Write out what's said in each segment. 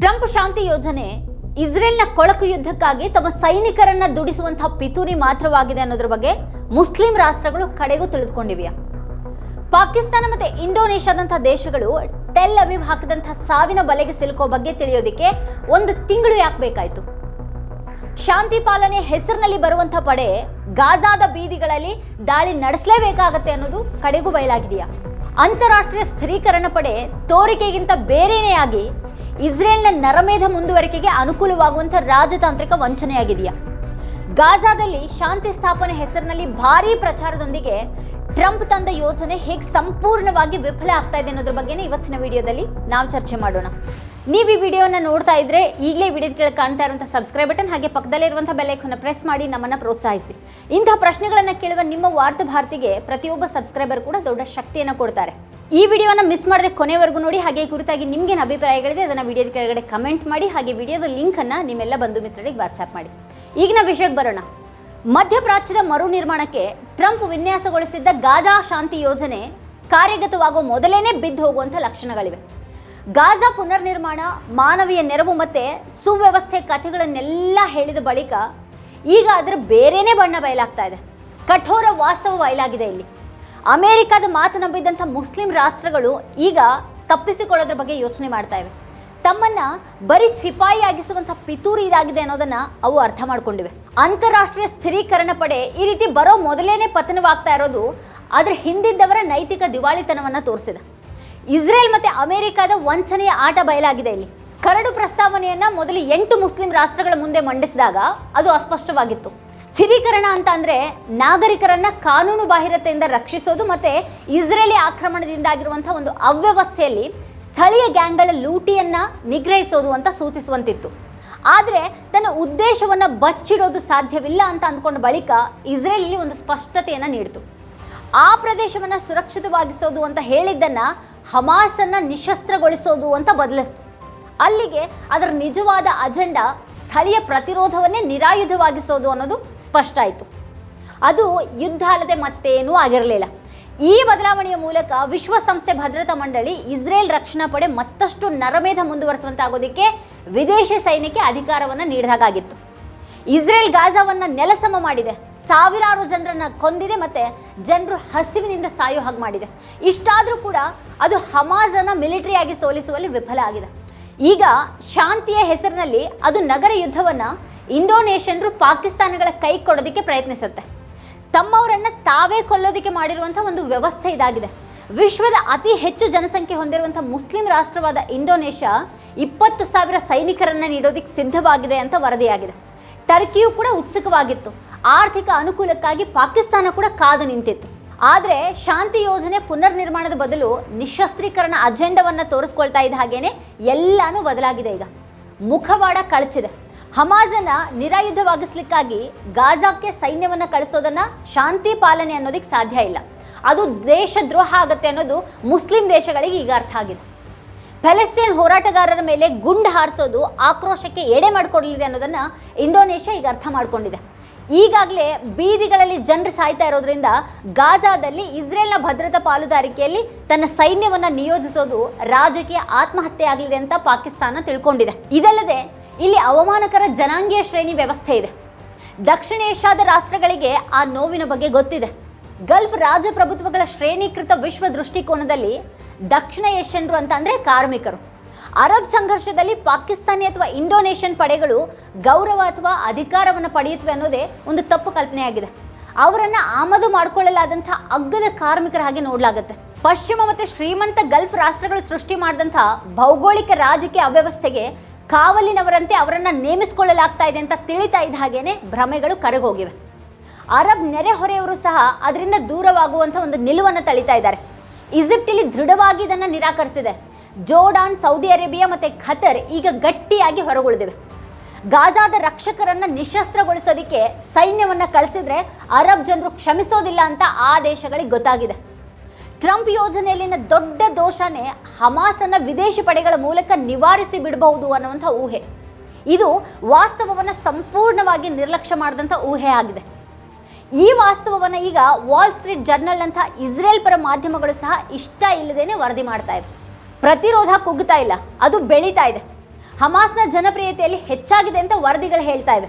Trump ಶಾಂತಿ ಯೋಜನೆ ಇಸ್ರೇಲ್ನ ಕೊಳಕು ಯುದ್ಧಕ್ಕಾಗಿ ತಮ್ಮ ಸೈನಿಕರನ್ನ ದುಡಿಸುವಂತಹ ಪಿತೂರಿ ಮಾತ್ರವಾಗಿದೆ ಅನ್ನೋದ್ರ ಬಗ್ಗೆ ಮುಸ್ಲಿಂ ರಾಷ್ಟ್ರಗಳು ಕಡೆಗೂ ತಿಳಿದುಕೊಂಡಿವೆಯಾ? ಪಾಕಿಸ್ತಾನ ಮತ್ತೆ ಇಂಡೋನೇಷ್ಯಾದಂತಹ ದೇಶಗಳು ಟೆಲ್ ಅವಿವ್ ಹಾಕಿದಂತಹ ಸಾವಿನ ಬಲೆಗೆ ಸಿಲುಕೋ ಬಗ್ಗೆ ತಿಳಿಯೋದಿಕ್ಕೆ ಒಂದು ತಿಂಗಳು ಯಾಕೆ ಬೇಕಾಯ್ತು? ಶಾಂತಿ ಪಾಲನೆ ಹೆಸರಿನಲ್ಲಿ ಬರುವಂತಹ ಪಡೆ ಗಾಜಾದ ಬೀದಿಗಳಲ್ಲಿ ದಾಳಿ ನಡೆಸಲೇಬೇಕಾಗತ್ತೆ ಅನ್ನೋದು ಕಡೆಗೂ ಬಯಲಾಗಿದೆಯಾ? ಅಂತಾರಾಷ್ಟ್ರೀಯ ಸ್ಥಿರೀಕರಣ ಪಡೆ ತೋರಿಕೆಗಿಂತ ಬೇರೆನೇ ಆಗಿ ಇಸ್ರೇಲ್ನ ನರಮೇಧ ಮುಂದುವರಿಕೆಗೆ ಅನುಕೂಲವಾಗುವಂಥ ರಾಜತಾಂತ್ರಿಕ ವಂಚನೆಯಾಗಿದೆಯಾ? ಗಾಜಾದಲ್ಲಿ ಶಾಂತಿ ಸ್ಥಾಪನೆ ಹೆಸರಿನಲ್ಲಿ ಭಾರೀ ಪ್ರಚಾರದೊಂದಿಗೆ ಟ್ರಂಪ್ ತಂದ ಯೋಜನೆ ಹೇಗೆ ಸಂಪೂರ್ಣವಾಗಿ ವಿಫಲ ಆಗ್ತಾ ಇದೆ ಅನ್ನೋದ್ರ ಬಗ್ಗೆನೇ ಇವತ್ತಿನ ವಿಡಿಯೋದಲ್ಲಿ ನಾವು ಚರ್ಚೆ ಮಾಡೋಣ. ನೀವು ಈ ವಿಡಿಯೋನ ನೋಡ್ತಾ ಇದ್ರೆ ಈಗಲೇ ವಿಡಿಯೋದ ಕೆಳಗೆ ಕಾಣ್ತಾ ಇರುವಂಥ ಸಬ್ಸ್ಕ್ರೈಬ್ ಬಟನ್ ಹಾಗೆ ಪಕ್ಕದಲ್ಲಿರುವಂಥ ಬೆಲೆಕನ್ನ ಪ್ರೆಸ್ ಮಾಡಿ ನಮ್ಮನ್ನ ಪ್ರೋತ್ಸಾಹಿಸಿ. ಇಂತಹ ಪ್ರಶ್ನೆಗಳನ್ನು ಕೇಳುವ ನಿಮ್ಮ ವಾರ್ತಾ ಭಾರತಿಗೆ ಪ್ರತಿಯೊಬ್ಬ ಸಬ್ಸ್ಕ್ರೈಬರ್ ಕೂಡ ದೊಡ್ಡ ಶಕ್ತಿಯನ್ನು ಕೊಡ್ತಾರೆ. ಈ ವಿಡಿಯೋನ ಮಿಸ್ ಮಾಡದೆ ಕೊನೆವರೆಗೂ ನೋಡಿ, ಹಾಗೆ ಕುರಿತಾಗಿ ನಿಮ್ಗೇನು ಅಭಿಪ್ರಾಯಗಳಿದೆ, ಅದನ್ನ ವಿಡಿಯೋದ ಕೆಳಗಡೆ ಕಮೆಂಟ್ ಮಾಡಿ, ಹಾಗೆ ವಿಡಿಯೋದ ಲಿಂಕ್ ಅನ್ನ ನಿಮ್ಮೆಲ್ಲ ಬಂಧು ಮಿತ್ರರಿಗೆ ವಾಟ್ಸ್ಆಪ್ ಮಾಡಿ. ಈಗಿನ ವಿಷಯಕ್ಕೆ ಬರೋಣ. ಮಧ್ಯಪ್ರಾಚ್ಯದ ಮರು ನಿರ್ಮಾಣಕ್ಕೆ ಟ್ರಂಪ್ ವಿನ್ಯಾಸಗೊಳಿಸಿದ್ದ ಗಾಜಾ ಶಾಂತಿ ಯೋಜನೆ ಕಾರ್ಯಗತವಾಗುವ ಮೊದಲೇನೆ ಬಿದ್ದು ಹೋಗುವಂಥ ಲಕ್ಷಣಗಳಿವೆ. ಗಾಜಾ ಪುನರ್ನಿರ್ಮಾಣ, ಮಾನವೀಯ ನೆರವು ಮತ್ತೆ ಸುವ್ಯವಸ್ಥೆ ಕಥೆಗಳನ್ನೆಲ್ಲ ಹೇಳಿದ ಬಳಿಕ ಈಗ ಅದರ ಬೇರೆಯೇ ಬಣ್ಣ ಬಯಲಾಗ್ತಾ ಇದೆ. ಕಠೋರ ವಾಸ್ತವ ಬಯಲಾಗಿದೆ ಇಲ್ಲಿ. ಅಮೆರಿಕದ ಮಾತು ನಂಬಿದ್ದಂಥ ಮುಸ್ಲಿಂ ರಾಷ್ಟ್ರಗಳು ಈಗ ತಪ್ಪಿಸಿಕೊಳ್ಳೋದ್ರ ಬಗ್ಗೆ ಯೋಚನೆ ಮಾಡ್ತಾ ಇವೆ. ತಮ್ಮನ್ನ ಬರೀ ಸಿಪಾಯಿ ಆಗಿಸುವಂಥ ಪಿತೂರಿ ಇದಾಗಿದೆ ಅನ್ನೋದನ್ನ ಅವು ಅರ್ಥ ಮಾಡ್ಕೊಂಡಿವೆ. ಅಂತಾರಾಷ್ಟ್ರೀಯ ಸ್ಥಿರೀಕರಣ ಪಡೆ ಈ ರೀತಿ ಬರೋ ಮೊದಲೇನೆ ಪತನವಾಗ್ತಾ ಇರೋದು ಅದರ ಹಿಂದಿದ್ದವರ ನೈತಿಕ ದಿವಾಳಿತನವನ್ನು ತೋರಿಸಿದೆ. ಇಸ್ರೇಲ್ ಮತ್ತು ಅಮೆರಿಕದ ವಂಚನೆಯ ಆಟ ಬಯಲಾಗಿದೆ ಇಲ್ಲಿ. ಕರಡು ಪ್ರಸ್ತಾವನೆಯನ್ನ ಮೊದಲು ಎಂಟು ಮುಸ್ಲಿಂ ರಾಷ್ಟ್ರಗಳ ಮುಂದೆ ಮಂಡಿಸಿದಾಗ ಅದು ಅಸ್ಪಷ್ಟವಾಗಿತ್ತು. ಸ್ಥಿರೀಕರಣ ಅಂತ ಅಂದರೆ ನಾಗರಿಕರನ್ನ ಕಾನೂನು ಬಾಹಿರತೆಯಿಂದ ರಕ್ಷಿಸೋದು ಮತ್ತೆ ಇಸ್ರೇಲಿ ಆಕ್ರಮಣದಿಂದಾಗಿರುವಂಥ ಒಂದು ಅವ್ಯವಸ್ಥೆಯಲ್ಲಿ ಸ್ಥಳೀಯ ಗ್ಯಾಂಗ್ಗಳ ಲೂಟಿಯನ್ನು ನಿಗ್ರಹಿಸೋದು ಅಂತ ಸೂಚಿಸುವಂತಿತ್ತು. ಆದರೆ ತನ್ನ ಉದ್ದೇಶವನ್ನ ಬಚ್ಚಿಡೋದು ಸಾಧ್ಯವಿಲ್ಲ ಅಂತ ಅಂದ್ಕೊಂಡ ಬಳಿಕ ಇಸ್ರೇಲ್ ಒಂದು ಸ್ಪಷ್ಟತೆಯನ್ನು ನೀಡಿತು. ಆ ಪ್ರದೇಶವನ್ನ ಸುರಕ್ಷಿತವಾಗಿಸೋದು ಅಂತ ಹೇಳಿದ್ದನ್ನ ಹಮಾಸನ್ನು ನಿಶಸ್ತ್ರಗೊಳಿಸೋದು ಅಂತ ಬದಲಿಸ್ತು. ಅಲ್ಲಿಗೆ ಅದರ ನಿಜವಾದ ಅಜೆಂಡಾ ಸ್ಥಳೀಯ ಪ್ರತಿರೋಧವನ್ನೇ ನಿರಾಯುಧವಾಗಿಸೋದು ಅನ್ನೋದು ಸ್ಪಷ್ಟ ಆಯಿತು. ಅದು ಯುದ್ಧ ಅಲ್ಲದೆ ಮತ್ತೇನೂ ಆಗಿರಲಿಲ್ಲ. ಈ ಬದಲಾವಣೆಯ ಮೂಲಕ ವಿಶ್ವಸಂಸ್ಥೆ ಭದ್ರತಾ ಮಂಡಳಿ ಇಸ್ರೇಲ್ ರಕ್ಷಣಾ ಪಡೆ ಮತ್ತಷ್ಟು ನರಮೇಧ ಮುಂದುವರಿಸುವಂತಾಗೋದಕ್ಕೆ ವಿದೇಶಿ ಸೈನ್ಯಕ್ಕೆ ಅಧಿಕಾರವನ್ನು ನೀಡಿದಾಗಿತ್ತು ಇಸ್ರೇಲ್ ಗಾಜಾವನ್ನು ನೆಲಸಮ ಮಾಡಿದೆ. ಸಾವಿರಾರು ಜನರನ್ನು ಕೊಂದಿದೆ ಮತ್ತೆ ಜನರು ಹಸಿವಿನಿಂದ ಸಾಯೋ ಹಾಗೆ ಮಾಡಿದೆ. ಇಷ್ಟಾದರೂ ಕೂಡ ಅದು ಹಮಾಜನ್ನು ಮಿಲಿಟರಿಯಾಗಿ ಸೋಲಿಸುವಲ್ಲಿ ವಿಫಲ ಆಗಿದೆ. ಈಗ ಶಾಂತಿಯ ಹೆಸರಿನಲ್ಲಿ ಅದು ನಗರ ಯುದ್ಧವನ್ನು ಇಂಡೋನೇಷ್ಯನ್ರು ಪಾಕಿಸ್ತಾನಗಳ ಕೈ ಕೊಡೋದಕ್ಕೆ ಪ್ರಯತ್ನಿಸುತ್ತೆ. ತಮ್ಮವರನ್ನು ತಾವೇ ಕೊಲ್ಲೋದಕ್ಕೆ ಮಾಡಿರುವಂಥ ಒಂದು ವ್ಯವಸ್ಥೆ ಇದಾಗಿದೆ. ವಿಶ್ವದ ಅತಿ ಹೆಚ್ಚು ಜನಸಂಖ್ಯೆ ಹೊಂದಿರುವಂಥ ಮುಸ್ಲಿಂ ರಾಷ್ಟ್ರವಾದ ಇಂಡೋನೇಷ್ಯಾ ಇಪ್ಪತ್ತು ಸಾವಿರ ಸೈನಿಕರನ್ನು ನೀಡೋದಕ್ಕೆ ಸಿದ್ಧವಾಗಿದೆ ಅಂತ ವರದಿಯಾಗಿದೆ. ಟರ್ಕಿಯು ಕೂಡ ಉತ್ಸುಕವಾಗಿತ್ತು. ಆರ್ಥಿಕ ಅನುಕೂಲಕ್ಕಾಗಿ ಪಾಕಿಸ್ತಾನ ಕೂಡ ಕಾದು ನಿಂತಿತ್ತು. ಆದರೆ ಶಾಂತಿ ಯೋಜನೆ ಪುನರ್ ನಿರ್ಮಾಣದ ಬದಲು ನಿಶಸ್ತ್ರೀಕರಣ ಅಜೆಂಡವನ್ನು ತೋರಿಸ್ಕೊಳ್ತಾ ಇದ್ದ ಹಾಗೇನೆ ಎಲ್ಲಾನು ಬದಲಾಗಿದೆ ಈಗ. ಮುಖವಾಡ ಕಳಚಿದೆ. ಹಮಾಜನ್ನ ನಿರಾಯುಧವಾಗಿಸ್ಲಿಕ್ಕಾಗಿ ಗಾಜಾಕ್ಕೆ ಸೈನ್ಯವನ್ನು ಕಳಿಸೋದನ್ನ ಶಾಂತಿ ಪಾಲನೆ ಅನ್ನೋದಕ್ಕೆ ಸಾಧ್ಯ ಇಲ್ಲ. ಅದು ದೇಶದ್ರೋಹ ಆಗತ್ತೆ ಅನ್ನೋದು ಮುಸ್ಲಿಂ ದೇಶಗಳಿಗೆ ಈಗ ಅರ್ಥ ಆಗಿದೆ. ಪ್ಯಾಲೆಸ್ತೀನ್ ಹೋರಾಟಗಾರರ ಮೇಲೆ ಗುಂಡು ಹಾರಿಸೋದು ಆಕ್ರೋಶಕ್ಕೆ ಎಡೆ ಮಾಡಿಕೊಡಲಿದೆ ಅನ್ನೋದನ್ನು ಇಂಡೋನೇಷ್ಯಾ ಈಗ ಅರ್ಥ ಮಾಡ್ಕೊಂಡಿದೆ. ಈಗಾಗಲೇ ಬೀದಿಗಳಲ್ಲಿ ಜನರು ಸಾಯ್ತಾ ಇರೋದ್ರಿಂದ ಗಾಜಾದಲ್ಲಿ ಇಸ್ರೇಲ್ನ ಭದ್ರತಾ ಪಾಲುದಾರಿಕೆಯಲ್ಲಿ ತನ್ನ ಸೈನ್ಯವನ್ನ ನಿಯೋಜಿಸೋದು ರಾಜಕೀಯ ಆತ್ಮಹತ್ಯೆ ಆಗಲಿದೆ ಅಂತ ಪಾಕಿಸ್ತಾನ ತಿಳ್ಕೊಂಡಿದೆ. ಇದಲ್ಲದೆ ಇಲ್ಲಿ ಅವಮಾನಕರ ಜನಾಂಗೀಯ ಶ್ರೇಣಿ ವ್ಯವಸ್ಥೆ ಇದೆ. ದಕ್ಷಿಣ ಏಷ್ಯಾದ ರಾಷ್ಟ್ರಗಳಿಗೆ ಆ ನೋವಿನ ಬಗ್ಗೆ ಗೊತ್ತಿದೆ. ಗಲ್ಫ್ ರಾಜಪ್ರಭುತ್ವಗಳ ಶ್ರೇಣೀಕೃತ ವಿಶ್ವ ದೃಷ್ಟಿಕೋನದಲ್ಲಿ ದಕ್ಷಿಣ ಏಷ್ಯನ್ರು ಅಂತ ಅಂದರೆ ಕಾರ್ಮಿಕರು. ಅರಬ್ ಸಂಘರ್ಷದಲ್ಲಿ ಪಾಕಿಸ್ತಾನಿ ಅಥವಾ ಇಂಡೋನೇಷ್ಯನ್ ಪಡೆಗಳು ಗೌರವ ಅಥವಾ ಅಧಿಕಾರವನ್ನು ಪಡೆಯುತ್ತವೆ ಅನ್ನೋದೇ ಒಂದು ತಪ್ಪು ಕಲ್ಪನೆಯಾಗಿದೆ. ಅವರನ್ನು ಆಮದು ಮಾಡಿಕೊಳ್ಳಲಾದಂಥ ಅಗ್ಗದ ಕಾರ್ಮಿಕರ ಹಾಗೆ ನೋಡಲಾಗುತ್ತೆ. ಪಶ್ಚಿಮ ಮತ್ತು ಶ್ರೀಮಂತ ಗಲ್ಫ್ ರಾಷ್ಟ್ರಗಳು ಸೃಷ್ಟಿ ಮಾಡಿದಂಥ ಭೌಗೋಳಿಕ ರಾಜಕೀಯ ಅವ್ಯವಸ್ಥೆಗೆ ಕಾವಲಿನವರಂತೆ ಅವರನ್ನು ನೇಮಿಸಿಕೊಳ್ಳಲಾಗ್ತಾ ಇದೆ ಅಂತ ತಿಳಿತಾ ಇದ್ದ ಹಾಗೇನೆ ಭ್ರಮೆಗಳು ಕರಗೋಗಿವೆ. ಅರಬ್ ನೆರೆಹೊರೆಯವರು ಸಹ ಅದರಿಂದ ದೂರವಾಗುವಂಥ ಒಂದು ನಿಲುವನ್ನು ತಳಿತಾ ಇದ್ದಾರೆ. ಈಜಿಪ್ಟ್ ಇಲ್ಲಿ ದೃಢವಾಗಿ ಇದನ್ನು ನಿರಾಕರಿಸಿದೆ. ಜೋರ್ಡಾನ್, ಸೌದಿ ಅರೇಬಿಯಾ ಮತ್ತು ಖತರ್ ಈಗ ಗಟ್ಟಿಯಾಗಿ ಹೊರಗುಳಿದಿವೆ. ಗಾಜಾದ ರಕ್ಷಕರನ್ನ ನಿಶಸ್ತ್ರಗೊಳಿಸೋದಕ್ಕೆ ಸೈನ್ಯವನ್ನು ಕಳಿಸಿದ್ರೆ ಅರಬ್ ಜನರು ಕ್ಷಮಿಸೋದಿಲ್ಲ ಅಂತ ಆ ದೇಶಗಳಿಗೆ ಗೊತ್ತಾಗಿದೆ. ಟ್ರಂಪ್ ಯೋಜನೆಯಲ್ಲಿನ ದೊಡ್ಡ ದೋಷನೇ ಹಮಾಸನ್ನು ವಿದೇಶಿ ಪಡೆಗಳ ಮೂಲಕ ನಿವಾರಿಸಿ ಬಿಡಬಹುದು ಅನ್ನುವಂಥ ಊಹೆ. ಇದು ವಾಸ್ತವವನ್ನು ಸಂಪೂರ್ಣವಾಗಿ ನಿರ್ಲಕ್ಷ್ಯ ಮಾಡಿದಂಥ ಊಹೆ ಆಗಿದೆ. ಈ ವಾಸ್ತವವನ್ನು ಈಗ ವಾಲ್ ಸ್ಟ್ರೀಟ್ ಜರ್ನಲ್ ಅಂತ ಇಸ್ರೇಲ್ ಪರ ಮಾಧ್ಯಮಗಳು ಸಹ ಇಷ್ಟ ಇಲ್ಲದೇನೆ ವರದಿ ಮಾಡ್ತಾ ಇದೆ ಪ್ರತಿರೋಧ ಕುಗ್ತಾ ಇಲ್ಲ. ಅದು ಬೆಳೀತಾ ಇದೆ. ಹಮಾಸ್ನ ಜನಪ್ರಿಯತೆಯಲ್ಲಿ ಹೆಚ್ಚಾಗಿದೆ ಅಂತ ವರದಿಗಳು ಹೇಳ್ತಾ ಇವೆ.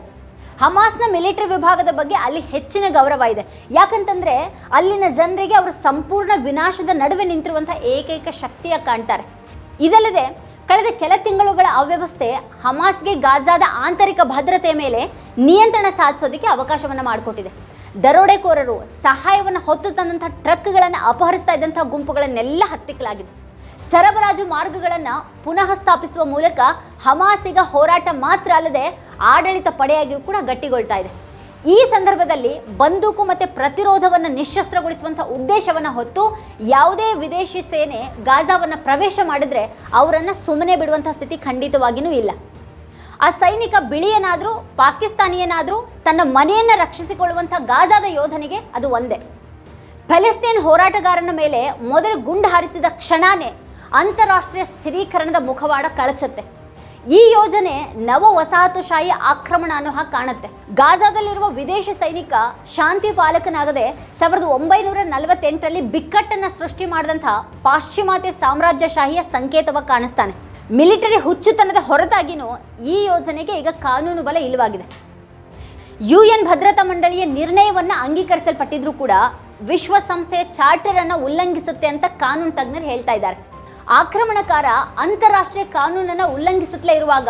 ಹಮಾಸ್ನ ಮಿಲಿಟರಿ ವಿಭಾಗದ ಬಗ್ಗೆ ಅಲ್ಲಿ ಹೆಚ್ಚಿನ ಗೌರವ ಇದೆ. ಯಾಕಂತಂದ್ರೆ ಅಲ್ಲಿನ ಜನರಿಗೆ ಅವರು ಸಂಪೂರ್ಣ ವಿನಾಶದ ನಡುವೆ ನಿಂತಿರುವಂಥ ಏಕೈಕ ಶಕ್ತಿಯ ಕಾಣ್ತಾರೆ. ಇದಲ್ಲದೆ ಕಳೆದ ಕೆಲ ತಿಂಗಳುಗಳ ಅವ್ಯವಸ್ಥೆ ಹಮಾಸ್ಗೆ ಗಾಜಾದ ಆಂತರಿಕ ಭದ್ರತೆ ಮೇಲೆ ನಿಯಂತ್ರಣ ಸಾಧಿಸೋದಕ್ಕೆ ಅವಕಾಶವನ್ನು ಮಾಡಿಕೊಟ್ಟಿದೆ. ದರೋಡೆಕೋರರು ಸಹಾಯವನ್ನು ಹೊತ್ತು ತಂದಂಥ ಟ್ರಕ್ಗಳನ್ನು ಅಪಹರಿಸ್ತಾ ಇದ್ದಂಥ ಗುಂಪುಗಳನ್ನೆಲ್ಲ ಹತ್ತಿಕ್ಕಲಾಗಿದೆ. ಸರಬರಾಜು ಮಾರ್ಗಗಳನ್ನು ಪುನಃ ಸ್ಥಾಪಿಸುವ ಮೂಲಕ ಹಮಾಸಿಗ ಹೋರಾಟ ಮಾತ್ರ ಅಲ್ಲದೆ ಆಡಳಿತ ಪಡೆಯಾಗಿಯೂ ಕೂಡ ಗಟ್ಟಿಗೊಳ್ತಾ ಇದೆ. ಈ ಸಂದರ್ಭದಲ್ಲಿ ಬಂದೂಕು ಮತ್ತು ಪ್ರತಿರೋಧವನ್ನು ನಿಶಸ್ತ್ರಗೊಳಿಸುವಂಥ ಉದ್ದೇಶವನ್ನು ಹೊತ್ತು ಯಾವುದೇ ವಿದೇಶಿ ಸೇನೆ ಗಾಜಾವನ್ನು ಪ್ರವೇಶ ಮಾಡಿದರೆ ಅವರನ್ನು ಸುಮ್ಮನೆ ಬಿಡುವಂಥ ಸ್ಥಿತಿ ಖಂಡಿತವಾಗಿಯೂ ಇಲ್ಲ. ಆ ಸೈನಿಕ ಬಿಳಿಯನಾದರೂ, ಪಾಕಿಸ್ತಾನಿಯನಾದರೂ ತನ್ನ ಮನೆಯನ್ನು ರಕ್ಷಿಸಿಕೊಳ್ಳುವಂಥ ಗಾಜಾದ ಯೋಧನಿಗೆ ಅದು ಒಂದೇ. ಫೆಲೆಸ್ತೀನ್ ಹೋರಾಟಗಾರನ ಮೇಲೆ ಮೊದಲು ಗುಂಡು ಹಾರಿಸಿದ ಕ್ಷಣನೇ ಅಂತಾರಾಷ್ಟ್ರೀಯ ಸ್ಥಿರೀಕರಣದ ಮುಖವಾಡ ಕಳಚತ್ತೆ. ಈ ಯೋಜನೆ ನವ ವಸಾಹತುಶಾಹಿ ಆಕ್ರಮಣ ಅನ್ನೋ ಹಾಗೆ ಕಾಣುತ್ತೆ. ಗಾಜಾದಲ್ಲಿರುವ ವಿದೇಶಿ ಸೈನಿಕ ಶಾಂತಿ ಪಾಲಕನಾಗದೆ ಸಾವಿರದ ಒಂಬೈನೂರ ನಲವತ್ತೆಂಟರಲ್ಲಿ ಬಿಕ್ಕಟ್ಟನ್ನು ಸೃಷ್ಟಿ ಮಾಡಿದಂಥ ಪಾಶ್ಚಿಮಾತ್ಯ ಸಾಮ್ರಾಜ್ಯಶಾಹಿಯ ಸಂಕೇತವಾಗಿ ಕಾಣಿಸ್ತಾನೆ. ಮಿಲಿಟರಿ ಹುಚ್ಚುತನದ ಹೊರತಾಗಿನೂ ಈ ಯೋಜನೆಗೆ ಈಗ ಕಾನೂನು ಬಲ ಇಲ್ಲವಾಗಿದೆ. ಯು ಎನ್ ಭದ್ರತಾ ಮಂಡಳಿಯ ನಿರ್ಣಯವನ್ನ ಅಂಗೀಕರಿಸಲ್ಪಟ್ಟಿದ್ರು ಕೂಡ ವಿಶ್ವಸಂಸ್ಥೆಯ ಚಾರ್ಟರ್ ಅನ್ನು ಉಲ್ಲಂಘಿಸುತ್ತೆ ಅಂತ ಕಾನೂನು ತಜ್ಞರು ಹೇಳ್ತಾ ಇದ್ದಾರೆ. ಆಕ್ರಮಣಕಾರ ಅಂತಾರಾಷ್ಟ್ರೀಯ ಕಾನೂನನ್ನು ಉಲ್ಲಂಘಿಸುತ್ತಲೇ ಇರುವಾಗ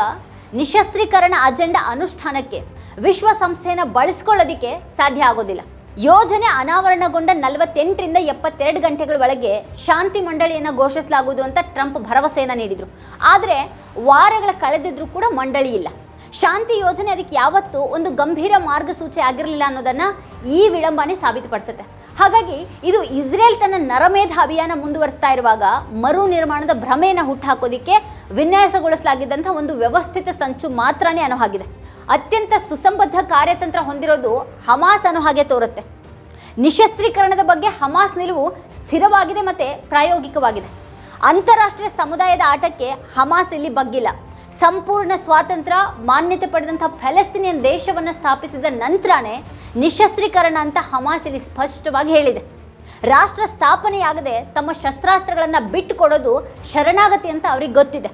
ನಿಶಸ್ತ್ರೀಕರಣ ಅಜೆಂಡಾ ಅನುಷ್ಠಾನಕ್ಕೆ ವಿಶ್ವಸಂಸ್ಥೆಯನ್ನು ಬಳಸ್ಕೊಳ್ಳೋದಕ್ಕೆ ಸಾಧ್ಯ ಆಗೋದಿಲ್ಲ. ಯೋಜನೆ ಅನಾವರಣಗೊಂಡ ನಲವತ್ತೆಂಟರಿಂದ ಎಪ್ಪತ್ತೆರಡು ಗಂಟೆಗಳ ಒಳಗೆ ಶಾಂತಿ ಮಂಡಳಿಯನ್ನು ಘೋಷಿಸಲಾಗುವುದು ಅಂತ ಟ್ರಂಪ್ ಭರವಸೆಯನ್ನು ನೀಡಿದರು. ಆದರೆ ವಾರಗಳ ಕಳೆದಿದ್ರೂ ಕೂಡ ಮಂಡಳಿ ಇಲ್ಲ. ಶಾಂತಿ ಯೋಜನೆ ಅದಕ್ಕೆ ಯಾವತ್ತೂ ಒಂದು ಗಂಭೀರ ಮಾರ್ಗಸೂಚಿ ಆಗಿರಲಿಲ್ಲ ಅನ್ನೋದನ್ನು ಈ ವಿಳಂಬನೆ ಸಾಬೀತುಪಡಿಸುತ್ತೆ. ಹಾಗಾಗಿ ಇದು ಇಸ್ರೇಲ್ ತನ್ನ ನರಮೇಧ ಅಭಿಯಾನ ಮುಂದುವರಿಸ್ತಾ ಇರುವಾಗ ಮರು ನಿರ್ಮಾಣದ ಭ್ರಮೆಯನ್ನು ಹುಟ್ಟುಹಾಕೋದಿಕ್ಕೆ ವಿನ್ಯಾಸಗೊಳಿಸಲಾಗಿದ್ದಂಥ ಒಂದು ವ್ಯವಸ್ಥಿತ ಸಂಚು ಮಾತ್ರನೇ ಅನ್ನೋ ಅತ್ಯಂತ ಸುಸಂಬದ್ಧ ಕಾರ್ಯತಂತ್ರ ಹೊಂದಿರೋದು ಹಮಾಸ್ ಅನ್ನೋ ಹಾಗೆ ತೋರುತ್ತೆ. ನಿಶಸ್ತ್ರೀಕರಣದ ಬಗ್ಗೆ ಹಮಾಸ್ ನಿಲುವು ಸ್ಥಿರವಾಗಿದೆ ಮತ್ತು ಪ್ರಾಯೋಗಿಕವಾಗಿದೆ. ಅಂತಾರಾಷ್ಟ್ರೀಯ ಸಮುದಾಯದ ಆಟಕ್ಕೆ ಹಮಾಸ್ ಇಲ್ಲಿ ಬಗ್ಗಿಲ್ಲ. ಸಂಪೂರ್ಣ ಸ್ವಾತಂತ್ರ್ಯ, ಮಾನ್ಯತೆ ಪಡೆದಂಥ ಫೆಲಸ್ತೀನಿಯನ್ ದೇಶವನ್ನು ಸ್ಥಾಪಿಸಿದ ನಂತರನೇ ನಿಶಸ್ತ್ರೀಕರಣ ಅಂತ ಹಮಾಸ್ ಇಲ್ಲಿ ಸ್ಪಷ್ಟವಾಗಿ ಹೇಳಿದೆ. ರಾಷ್ಟ್ರ ಸ್ಥಾಪನೆಯಾಗದೆ ತಮ್ಮ ಶಸ್ತ್ರಾಸ್ತ್ರಗಳನ್ನು ಬಿಟ್ಟು ಕೊಡೋದು ಶರಣಾಗತಿ ಅಂತ ಅವ್ರಿಗೆ ಗೊತ್ತಿದೆ.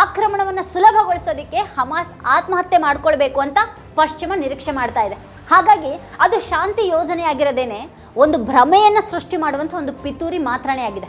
ಆಕ್ರಮಣವನ್ನು ಸುಲಭಗೊಳಿಸೋದಕ್ಕೆ ಹಮಾಸ್ ಆತ್ಮಹತ್ಯೆ ಮಾಡಿಕೊಳ್ಬೇಕು ಅಂತ ಪಶ್ಚಿಮ ನಿರೀಕ್ಷೆ ಮಾಡ್ತಾ ಇದೆ. ಹಾಗಾಗಿ ಅದು ಶಾಂತಿ ಯೋಜನೆಯಾಗಿರದೇನೆ ಒಂದು ಭ್ರಮೆಯನ್ನು ಸೃಷ್ಟಿ ಮಾಡುವಂಥ ಒಂದು ಪಿತೂರಿ ಮಾತ್ರನೇ ಆಗಿದೆ.